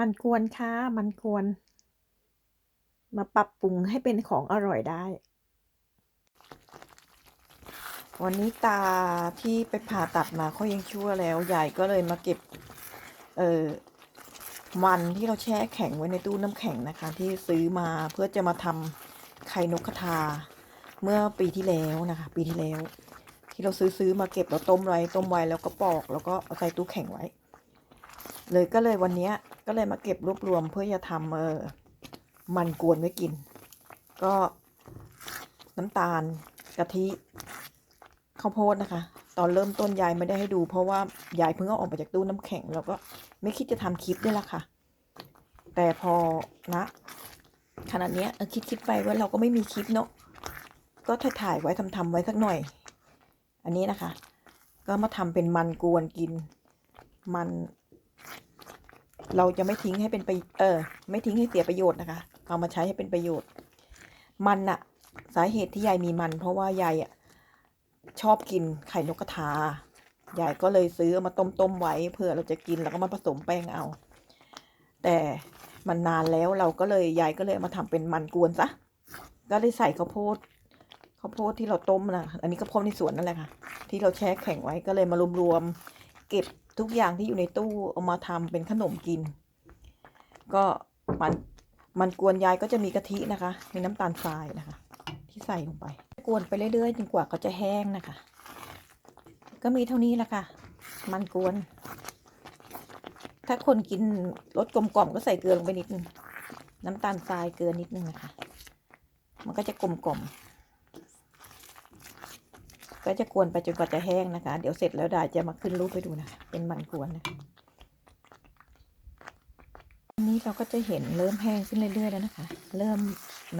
มันกวนค่ะมันกวนมาปรับปรุงให้เป็นของอร่อยได้ วันนี้ตาที่ไปผ่าตัดมาเขายังชั่วแล้วยายก็เลยมาเก็บ เออมันที่เราแช่แข็งไว้ในตู้น้ำแข็งนะคะ ที่ซื้อมาเพื่อจะมาทำไข่นกกระทา เมื่อปีที่แล้วนะคะ ปีที่แล้ว ที่เราซื้อซื้อมาเก็บแล้วต้มไว้ต้มไว้แล้วก็ปอก แล้วก็เอาใส่ตู้แข็งไว้ เลยก็เลยวันนี้ ก็เลยมาเก็บรวบรวมเพื่อจะทำเออมันกวนไว้กิน ก็น้ำตาลกะทิข้าวโพดนะคะ ตอนเริ่มต้นยายไม่ได้ให้ดู เพราะว่ายายเพิ่งเอาออกมาจากตู้น้ำแข็งแล้วก็ไม่คิดจะทำคลิปด้วยละค่ะ แต่พอนะขนาดนี้คิดคิดไปว่าเราก็ไม่มีคลิปเนาะก็ถ่ายถ่ายไว้ทำทำไว้สักหน่อย อันนี้นะคะ ก็มาทำเป็นมันกวนกิน มัน เราจะไม่ทิ้งให้เป็นไปเออ ไม่ทิ้งให้เสียประโยชน์นะคะ เอามาใช้ให้เป็นประโยชน์ มันอะสาเหตุที่ยายมีมัน เพราะว่ายายอะชอบกินไข่นกกระทายายก็เลยซื้อมาต้มต้มไว้เพื่อเราจะกินแล้วก็มาผสมแป้งเอา แต่มันนานแล้วเราก็เลยยายก็เลยมาทำเป็นมันกวนซะก็เลยใส่ข้าวโพดข้าวโพดที่เราต้มนะอันนี้ข้าวโพดในสวนนั่นแหละค่ะ ที่เราแช่แข็งไว้ก็เลยมารวมๆ เก็บทุกอย่างที่อยู่ในตู้เอามาทำเป็นขนมกิน ก็มันมันกวนยายก็จะมีกะทินะคะ มีน้ำตาลทรายนะคะ ที่ใส่ลงไป กวนไปเรื่อยๆจนกว่าเขาจะแห้งนะคะ ก็มีเท่านี้แหละค่ะ มันกวน ถ้าคนกินรสกลมกล่อมก็ใส่เกลือลงไปนิดนึง น้ำตาลทรายเกลือนิดนึงนะคะ มันก็จะกลมกล่อม ก็จะกวนไปจนกว่าจะแห้งนะคะ เดี๋ยวเสร็จแล้วดาจะมาขึ้นรูปให้ดูนะคะเป็นมันกวนนะอันนี้เราก็จะเห็นเริ่มแห้งขึ้นเรื่อยๆแล้วนะคะ เริ่ม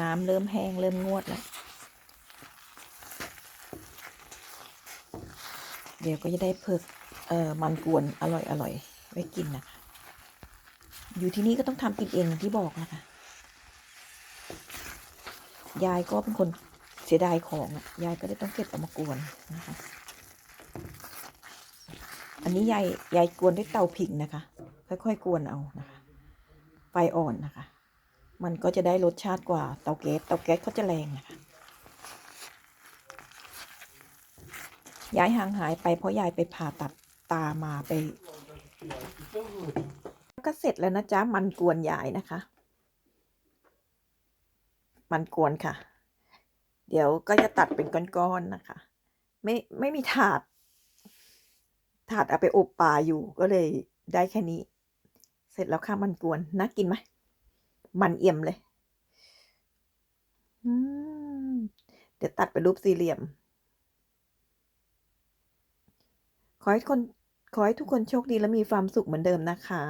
น้ำเริ่มแห้งเริ่มงวดแล้วเดี๋ยวก็จะได้เพิกเอ่อมันกวนอร่อยอร่อยๆไว้กินนะคะ อยู่ที่นี่ก็ต้องทำกินเองที่บอกนะคะ ยายก็เป็นคน สียดายของอะยายก็เลยต้องเก็บเอามากวนนะคะ อันนี้ยายยายกวนด้วยเตาผิงนะคะ ค่อยๆกวนเอานะคะ ไฟอ่อนนะคะ มันก็จะได้รสชาติกว่าเตาแก๊สเตาแก๊สเขาจะแรงนะคะย้ายห่างหายไปเพราะยายไปผ่าตัดตามาไป ก็เสร็จแล้วนะจ๊ะ มันกวนยายนะคะ มันกวนค่ะ เดี๋ยวก็จะตัดเป็นก้อนๆนะคะ ไม่ไม่มีถาด ถาดเอาไปอบปลาอยู่ก็เลยได้แค่นี้ เสร็จแล้วค่ะมันกวนน่ากินไหมมันเอี่ยมเลยเดี๋ยวตัดเป็นรูปสี่เหลี่ยม ขอให้คนขอให้ทุกคนโชคดีและมีความสุขเหมือนเดิมนะคะ